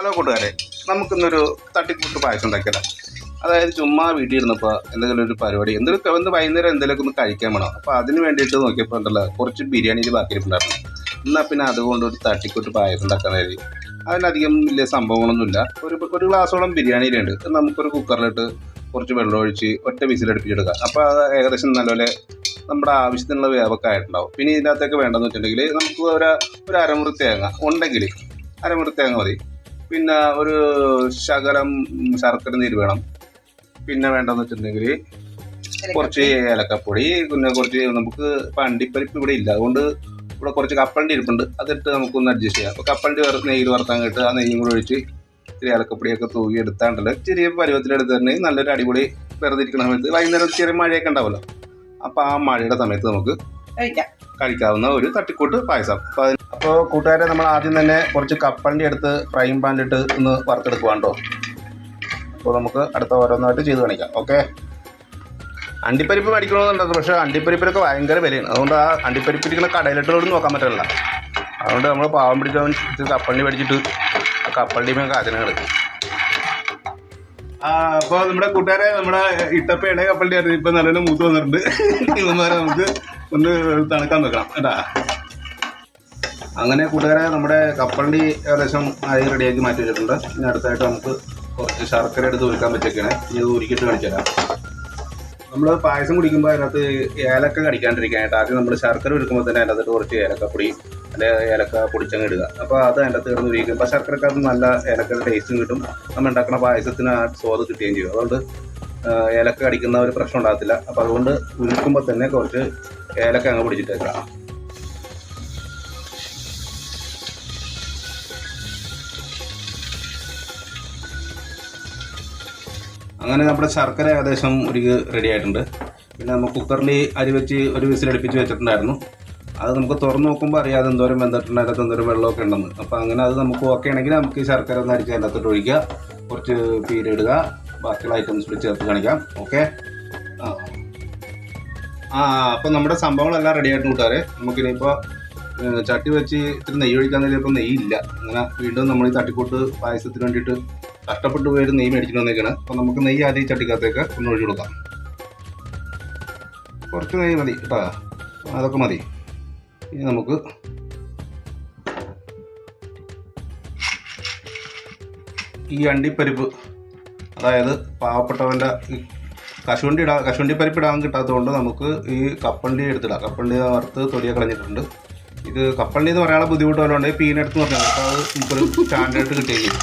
Hello കൂട്ടുകാരെ നമുക്കിന്നൊരു തട്ടിക്കൂട്ട് പായസം ഉണ്ടാക്കിയതാണ് അതായത് ചുമ്മാ വീട്ടിൽ ഇരുന്നപ്പോൾ എന്തെങ്കിലും ഒരു പരിപാടി എന്തെങ്കിലും ഒന്ന് വൈകുന്നേരം എന്തെങ്കിലുമൊക്കെ ഒന്ന് കഴിക്കാൻ വേണം. അപ്പോൾ അതിന് വേണ്ടിയിട്ട് നോക്കിയപ്പോൾ ഉണ്ടല്ലോ കുറച്ച് ബിരിയാണിയിൽ ബാക്കിയിട്ടുണ്ടായിരുന്നു. എന്നാൽ പിന്നെ അതുകൊണ്ട് ഒരു തട്ടിക്കൂട്ട് പായസം ഉണ്ടാക്കാൻ കരുതി അതിനധികം വലിയ സംഭവങ്ങളൊന്നുമില്ല. ഒരു ഒരു ഗ്ലാസോളം ബിരിയാണിയിലുണ്ട് നമുക്കൊരു കുക്കറിലിട്ട് കുറച്ച് വെള്ളം ഒഴിച്ച് ഒറ്റ വിസിലടുപ്പിച്ചെടുക്കാം അപ്പോൾ അത് ഏകദേശം നല്ലപോലെ നമ്മുടെ ആവശ്യത്തിനുള്ള വേവൊക്കെ ആയിട്ടുണ്ടാവും. പിന്നെ ഇതിനകത്തേക്ക് വേണ്ടതെന്ന് വെച്ചിട്ടുണ്ടെങ്കിൽ നമുക്ക് ഒരു ഒരു അരമുറി തേങ്ങ ഉണ്ടെങ്കിൽ അരമുറി തേങ്ങ മതി. പിന്നെ ഒരു ശകലം ശർക്കര നീര് വേണം. പിന്നെ വേണ്ടതെന്ന് വെച്ചിട്ടുണ്ടെങ്കിൽ കുറച്ച് ഏലക്കപ്പൊടി പിന്നെ കുറച്ച് നമുക്ക് പണ്ടിപ്പരിപ്പ് ഇവിടെ ഇല്ല. അതുകൊണ്ട് ഇവിടെ കുറച്ച് കപ്പലണ്ടി ഇരിപ്പുണ്ട്. അതിട്ട് നമുക്കൊന്ന് അഡ്ജസ്റ്റ് ചെയ്യാം. അപ്പോൾ കപ്പലണ്ടി വറുത്ത് നെയ്യിൽ വറുത്താൻ കേട്ട് ആ നെയ്യും കൂടെ ഒഴിച്ച് ഇത്തിരി ഏലക്കപ്പൊടിയൊക്കെ തൂകി എടുത്താണ്ടല്ലോ ചെറിയ പരുവത്തിലെടുത്ത് തന്നെ നല്ലൊരു അടിപൊളി വെറുതെ ഇരിക്കുന്ന സമയത്ത് വൈകുന്നേരം ചെറിയ മഴയൊക്കെ ഉണ്ടാവുമല്ലോ. അപ്പോൾ ആ മഴയുടെ സമയത്ത് നമുക്ക് കഴിക്കാം കഴിക്കാവുന്ന ഒരു തട്ടിക്കൂട്ട് പായസം. അപ്പോ അപ്പോൾ കൂട്ടുകാരെ നമ്മൾ ആദ്യം തന്നെ കുറച്ച് കപ്പലണ്ടി എടുത്ത് ഫ്രൈ പാനിലിട്ട് ഒന്ന് വറുത്തെടുക്കുവാണ്ടോ അപ്പോൾ നമുക്ക് അടുത്ത ഓരോന്നായിട്ട് ചെയ്ത് കാണിക്കാം. ഓക്കെ? അണ്ടിപ്പരിപ്പ് മേടിക്കണമെന്നുണ്ട് പക്ഷേ അണ്ടിപ്പരിപ്പിനൊക്കെ ഭയങ്കര വിലയാണ്. അതുകൊണ്ട് ആ അണ്ടിപ്പരിപ്പിരിക്കുന്ന കടയിലിട്ടോട് നോക്കാൻ പറ്റില്ല അതുകൊണ്ട് നമ്മൾ പാവം ഇത് കപ്പലണ്ടി മേടിച്ചിട്ട് ആ കപ്പലണ്ടിമേ അപ്പോൾ നമ്മുടെ കൂട്ടുകാരെ നമ്മുടെ ഇട്ടപ്പ ഇടയ കപ്പലണ്ടി ആയിരുന്നു ഇപ്പൊ നല്ല മൂത്ത് വന്നിട്ടുണ്ട്. നമുക്ക് ഒന്ന് തണുക്കാൻ വെക്കണം കേട്ടാ? അങ്ങനെ കൂട്ടുകാരെ നമ്മുടെ കപ്പലണ്ടി ഏകദേശം ആയി റെഡിയാക്കി മാറ്റി വെച്ചിട്ടുണ്ട്. ഇനി അടുത്തായിട്ട് നമുക്ക് കുറച്ച് ശർക്കര എടുത്ത് ഒരുക്കാൻ പറ്റൊക്കെയാണ് ഇനി അത് ഉരുക്കിയിട്ട് കാണിച്ചു തരാം നമ്മൾ പായസം കുടിക്കുമ്പോൾ അതിനകത്ത് ഏലക്ക കടിക്കാണ്ടിരിക്കാനായിട്ട് ആദ്യം നമ്മൾ ശർക്കര ഉരുക്കുമ്പോൾ തന്നെ അതിനകത്ത് കുറച്ച് ഏലക്കപ്പൊടി അല്ലെങ്കിൽ ഏലക്ക പൊടിച്ചങ്ങ് ഇടുക. അപ്പോൾ അത് അതിനകത്ത് കിടന്ന് ഉപയോഗിക്കും അപ്പോൾ ശർക്കരക്കകത്ത് നല്ല ഏലക്കയുടെ ടേസ്റ്റും കിട്ടും. നമ്മൾ ഉണ്ടാക്കുന്ന പായസത്തിന് ആ സ്വാദ് കിട്ടുകയും ചെയ്യും. അതുകൊണ്ട് ഏലക്ക കടിക്കുന്ന ഒരു പ്രശ്നം ഉണ്ടാകത്തില്ല. അപ്പോൾ അതുകൊണ്ട് ഉരുക്കുമ്പോൾ തന്നെ കുറച്ച് ഏലക്ക അങ്ങ് പിടിച്ചിട്ടേക്കാം. അങ്ങനെ നമ്മുടെ ശർക്കര ഏകദേശം ഒരു റെഡി ആയിട്ടുണ്ട്. പിന്നെ നമുക്ക് കുക്കറിൽ അരി വെച്ച് ഒരു വിസിൽ അടുപ്പിച്ച് വെച്ചിട്ടുണ്ടായിരുന്നു. അത് നമുക്ക് തുറന്ന് നോക്കുമ്പോൾ അറിയാതെ എന്തോരം വെന്തിട്ടുണ്ട് അതിനകത്ത് എന്തോരം വെള്ളമൊക്കെ ഉണ്ടെന്ന്. അപ്പോൾ അങ്ങനെ അത് നമുക്ക് ഓക്കെ ആണെങ്കിൽ നമുക്ക് ഈ ശർക്കര ഒന്ന് അരിച്ച് അതിനകത്തോട്ട് ഒഴിക്കുക. കുറച്ച് പീരിടുക ബാക്കിയുള്ള ഐറ്റംസ് കൂടി ചേർത്ത് കാണിക്കാം. ഓക്കെ ആ. ആ അപ്പോൾ നമ്മുടെ സംഭവങ്ങളെല്ലാം റെഡി ആയിട്ട് കൂട്ടാറ് നമുക്കിനിപ്പോൾ ചട്ടി വെച്ച് ഇത്തിരി നെയ്യ് ഒഴിക്കാൻ ഇപ്പോൾ നെയ്യില്ല. അങ്ങനെ വീണ്ടും നമ്മൾ ഈ തട്ടിക്കൂട്ട് പായസത്തിന് വേണ്ടിയിട്ട് കഷ്ടപ്പെട്ട് പോയൊരു നെയ്യ് മേടിച്ചിട്ട് വന്നേക്കാണ്. അപ്പോൾ നമുക്ക് നെയ്യ് ആദ്യം ചട്ടിക്കകത്തേക്ക് ഒന്ന് ഒഴിച്ചു കൊടുക്കാം. കുറച്ച് നെയ്യ് മതി കേട്ടോ. അതൊക്കെ മതി. ഇനി നമുക്ക് ഈ അണ്ടിപ്പരിപ്പ് അതായത് പാവപ്പെട്ടവന്റെ കശുവണ്ടി ഇടാ കശുവണ്ടി പരിപ്പ് ഇടാൻ കിട്ടാത്തതുകൊണ്ട് നമുക്ക് ഈ കപ്പണ്ടി എടുത്തിടാം. കപ്പണ്ടി വറുത്ത് തൊലിയെ കളഞ്ഞിട്ടുണ്ട്. ഇത് കപ്പണ്ടി എന്ന് പറയാനുള്ള ബുദ്ധിമുട്ട് വല്ലതുകൊണ്ട് പീനെടുത്ത് പറഞ്ഞാൽ അപ്പോൾ അത് നമുക്കൊരു സ്റ്റാൻഡേർഡ് കിട്ടുകയും ചെയ്യും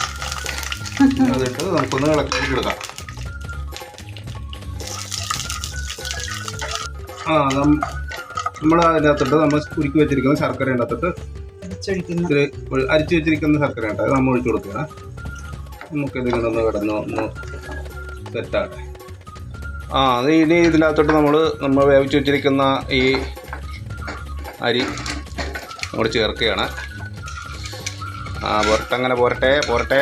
അതിട്ട് നമുക്കൊന്ന് ഇളക്കി എടുക്കാം ആ നമ്മൾ അതിനകത്തിട്ട് നമ്മൾ ഉരുക്കി വെച്ചിരിക്കുന്ന ശർക്കര അതിനകത്തിട്ട് അരിച്ചു വെച്ചിരിക്കുന്ന ശർക്കര ഉണ്ട് അത് നമ്മൾ ഒഴിച്ചു കൊടുക്കുക നമുക്കിതിങ്ങനെ കിടന്ന് ഒന്ന് സെറ്റാകട്ടെ ആ അത് ഇനി ഇതിനകത്തോട്ട് നമ്മൾ നമ്മൾ വേവിച്ച് വെച്ചിരിക്കുന്ന ഈ അരി നമ്മൾ ചേർക്കുകയാണ് ആ പുരട്ടങ്ങനെ പോരട്ടെ പോരട്ടെ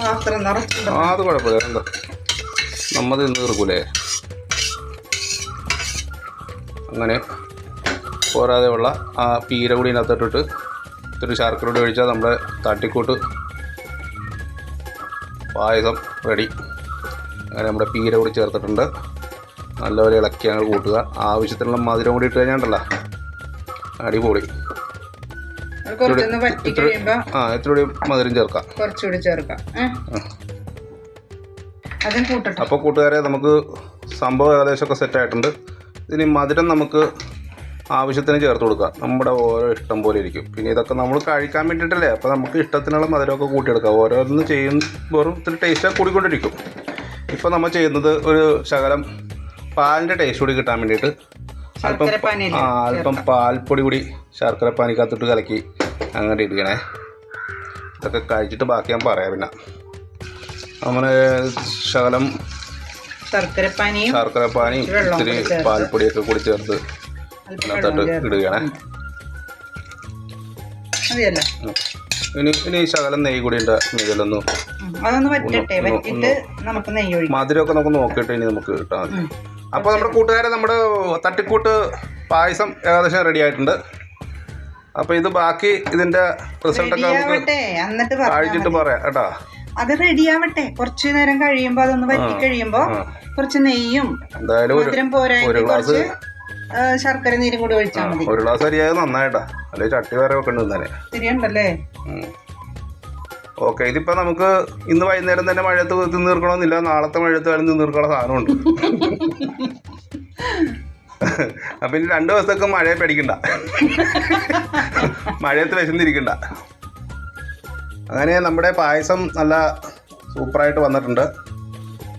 പാത്രം നിറച്ചിടും. ആ അത് കുഴപ്പമില്ല എന്താ നമ്മൾ തിന്ന് തീർക്കൂലേ? അങ്ങനെ പോരാതെ ഉള്ള ആ പീര കൂടി ഇതിനകത്തിട്ടിട്ട് ഇത്തിരി ശർക്കര കൂടി ഒഴിച്ചാൽ നമ്മുടെ തട്ടിക്കൂട്ട് പായസം റെഡി അങ്ങനെ നമ്മുടെ പീര കൂടി ചേർത്തിട്ടുണ്ട്. നല്ലപോലെ ഇളക്കിയാണ് കൂട്ടുക. ആവശ്യത്തിനുള്ള മധുരം കൂടി ഇട്ട് കഴിഞ്ഞാണ്ടല്ലോ. അടിപൊളി. ആ ഇത്തിരി മധുരം ചേർക്കാം. കുറച്ചുകൂടി ചേർക്കാം? അതും കൂട്ടട്ടെ. അപ്പോൾ കൂട്ടുകാരെ നമുക്ക് സംഭവം ഏകദേശമൊക്കെ സെറ്റായിട്ടുണ്ട് ഇനി മധുരം നമുക്ക് ആവശ്യത്തിന് ചേർത്ത് കൊടുക്കാം നമ്മുടെ ഓരോ ഇഷ്ടം പോലെ ഇരിക്കും. പിന്നെ ഇതൊക്കെ നമ്മൾ കഴിക്കാൻ വേണ്ടിയിട്ടല്ലേ? അപ്പോൾ നമുക്ക് ഇഷ്ടത്തിനുള്ള മധുരമൊക്കെ കൂട്ടിയെടുക്കാം. ഓരോന്ന് ചെയ്യുമ്പോഴും ഇത്തിരി ടേസ്റ്റ് കൂടിക്കൊണ്ടിരിക്കും. ഇപ്പോൾ നമ്മൾ ചെയ്യുന്നത് ഒരു ശകലം പാലിന്റെ ടേസ്റ്റ് കൂടി കിട്ടാൻ വേണ്ടിയിട്ട്. അല്പം അല്പം പാൽപ്പൊടി കൂടി ശർക്കര പാനിക്കകത്തിട്ട് കലക്കി. അങ്ങനെ ഇരിക്കണേ. ഇതൊക്കെ കഴിച്ചിട്ട് ബാക്കി ഞാൻ പറയാം പിന്നെ. നമ്മുടെ ശകലം ശർക്കര പാനി ഇത്തിരി. പാൽപ്പൊടിയൊക്കെ കൂടി ചേർത്ത് അതിനകത്തോട്ട്. ഇടുകയാണ്. ഇനി ഇനി ശകലം നെയ്യ് കൂടി ഉണ്ട് ഇതിലൊന്ന് മധുരമൊക്കെ നമുക്ക് നോക്കിയിട്ട് ഇനി നമുക്ക് ഉം. അപ്പോൾ നമ്മുടെ കൂട്ടുകാരെ നമ്മുടെ തട്ടിക്കൂട്ട് പായസം ഏകദേശം റെഡി ആയിട്ടുണ്ട്. അപ്പോൾ ഇത് ബാക്കി ഇതിന്റെ റിസൾട്ടൊക്കെ നമുക്ക് കഴിച്ചിട്ട് പറയാം കേട്ടോ. അത് റെഡിയാവട്ടെ കുറച്ച് നേരം കഴിയുമ്പോ അതൊന്ന് വറ്റി കഴിയുമ്പോ കുറച്ച് നെയ്യും എന്തായാലും മധുരം പോരായിട്ട് കുറച്ച് ശർക്കര നീര് കൂടി ഒഴിച്ചാൽ മതി. ഒരു ഗ്ലാസ് അരിയായത് നന്നായിട്ടാ. അല്ലെങ്കിൽ ചട്ടി വേറെ വെക്കേണ്ടി തന്നെ ശരിയുണ്ടല്ലേ? ഓക്കെ ഇതിപ്പോ നമുക്ക് ഇന്ന് വൈകുന്നേരം തന്നെ മഴയത്ത് തിന്നീർക്കണമെന്നില്ല നാളത്തെ മഴയത്ത് വേണം തിന്നീർക്കണ സാധനമുണ്ട്. അപ്പം ഇനി രണ്ട് ദിവസമൊക്കെ മഴയെ പേടിക്കണ്ട. മഴയത്ത് വിശന്നിരിക്കണ്ട. അങ്ങനെ നമ്മുടെ പായസം നല്ല സൂപ്പറായിട്ട് വന്നിട്ടുണ്ട്.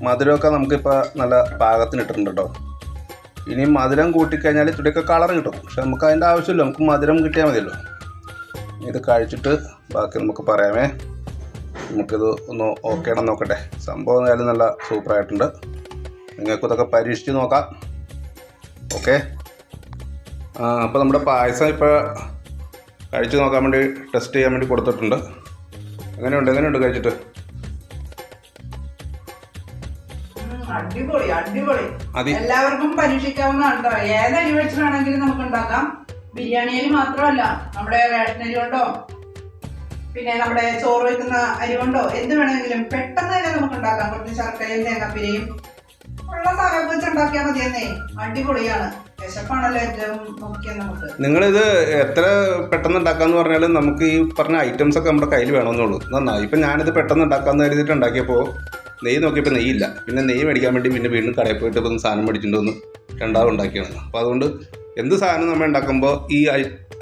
മധുരമൊക്കെ നമുക്കിപ്പോൾ നല്ല പാകത്തിന് ഇട്ടിട്ടുണ്ട് കേട്ടോ. ഇനി മധുരം കൂട്ടിക്കഴിഞ്ഞാൽ ഇത്തിരിയൊക്കെ കളർ കിട്ടും. പക്ഷെ നമുക്ക് അതിന്റെ ആവശ്യമില്ല. നമുക്ക് മധുരം കിട്ടിയാൽ മതിയല്ലോ. ഇത് കഴിച്ചിട്ട് ബാക്കി നമുക്ക് പറയാമേ. നമുക്കിത് ഒന്ന് ഓക്കെ ആണെന്ന് നോക്കട്ടെ. സംഭവം എന്തായാലും നല്ല സൂപ്പറായിട്ടുണ്ട്. നിങ്ങൾക്കിതൊക്കെ പരീക്ഷിച്ച് നോക്കാം. ഓക്കെ. അപ്പോൾ നമ്മുടെ പായസം ഇപ്പോൾ കഴിച്ച് നോക്കാൻ വേണ്ടി ടെസ്റ്റ് ചെയ്യാൻ വേണ്ടി കൊടുത്തിട്ടുണ്ട്. എങ്ങനെയുണ്ട്? എങ്ങനെയുണ്ട് കഴിച്ചിട്ട്? അടിപൊളി അടിപൊളി. എല്ലാവർക്കും പരീക്ഷിക്കാവുന്നതാണ് കേട്ടോ ഏത് അരി വെച്ചിട്ടാണെങ്കിലും നമുക്ക് ഉണ്ടാക്കാം. ബിരിയാണി അരി മാത്രമല്ല നമ്മുടെ റേഷൻ അരി കൊണ്ടോ പിന്നെ നമ്മുടെ ചോറ് വെക്കുന്ന അരി കൊണ്ടോ എന്ത് വേണമെങ്കിലും പെട്ടെന്ന് തന്നെ നമുക്ക് ഉണ്ടാക്കാം. കുറച്ച് ശർക്കരയും തേങ്ങാപ്പിരയും നമുക്ക്. നിങ്ങളിത് എത്ര പെട്ടെന്ന് ഉണ്ടാക്കാന്ന് പറഞ്ഞാലും നമുക്ക് ഈ പറഞ്ഞ ഐറ്റംസ് ഒക്കെ നമ്മുടെ കയ്യിൽ വേണമെന്നുള്ളൂ. നന്നായി. ഇപ്പം ഞാനിത് പെട്ടെന്ന് ഉണ്ടാക്കാമെന്ന് കരുതിയിട്ട് ഉണ്ടാക്കിയപ്പോൾ നെയ്യ് നോക്കിയപ്പോൾ നെയ്യില്ല. പിന്നെ നെയ്യ് മേടിക്കാൻ വേണ്ടി പിന്നെ വീണ്ടും കടയിൽ പോയിട്ട് ഇപ്പം സാധനം മേടിച്ചിട്ട് വന്ന് രണ്ടാമത് ഉണ്ടാക്കിയാണ് അപ്പോൾ അതുകൊണ്ട് എന്ത് സാധനം നമ്മൾ ഉണ്ടാക്കുമ്പോൾ ഈ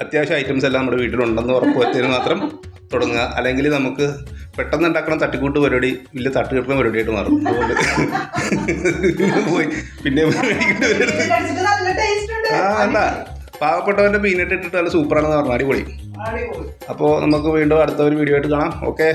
അത്യാവശ്യം ഐറ്റംസ് എല്ലാം നമ്മുടെ വീട്ടിലുണ്ടെന്ന് ഉറപ്പ് വരുത്തിയതിന് മാത്രം തുടങ്ങുക. അല്ലെങ്കിൽ നമുക്ക് പെട്ടെന്ന് ഉണ്ടാക്കണം തട്ടിക്കൂട്ട് പരിപാടി വലിയ തട്ടുകെട്ടുന്ന പരിപാടിയായിട്ട് മാറും. അതുകൊണ്ട് പോയി. പിന്നെ ആ അല്ല. പാവപ്പെട്ടവന്റെ പീനട്ട് ഇട്ടിട്ട് നല്ല സൂപ്പറാണെന്ന് പറഞ്ഞു. അടിപൊളി. അപ്പോൾ നമുക്ക് വീണ്ടും അടുത്ത ഒരു വീഡിയോ ആയിട്ട് കാണാം. ഓക്കെ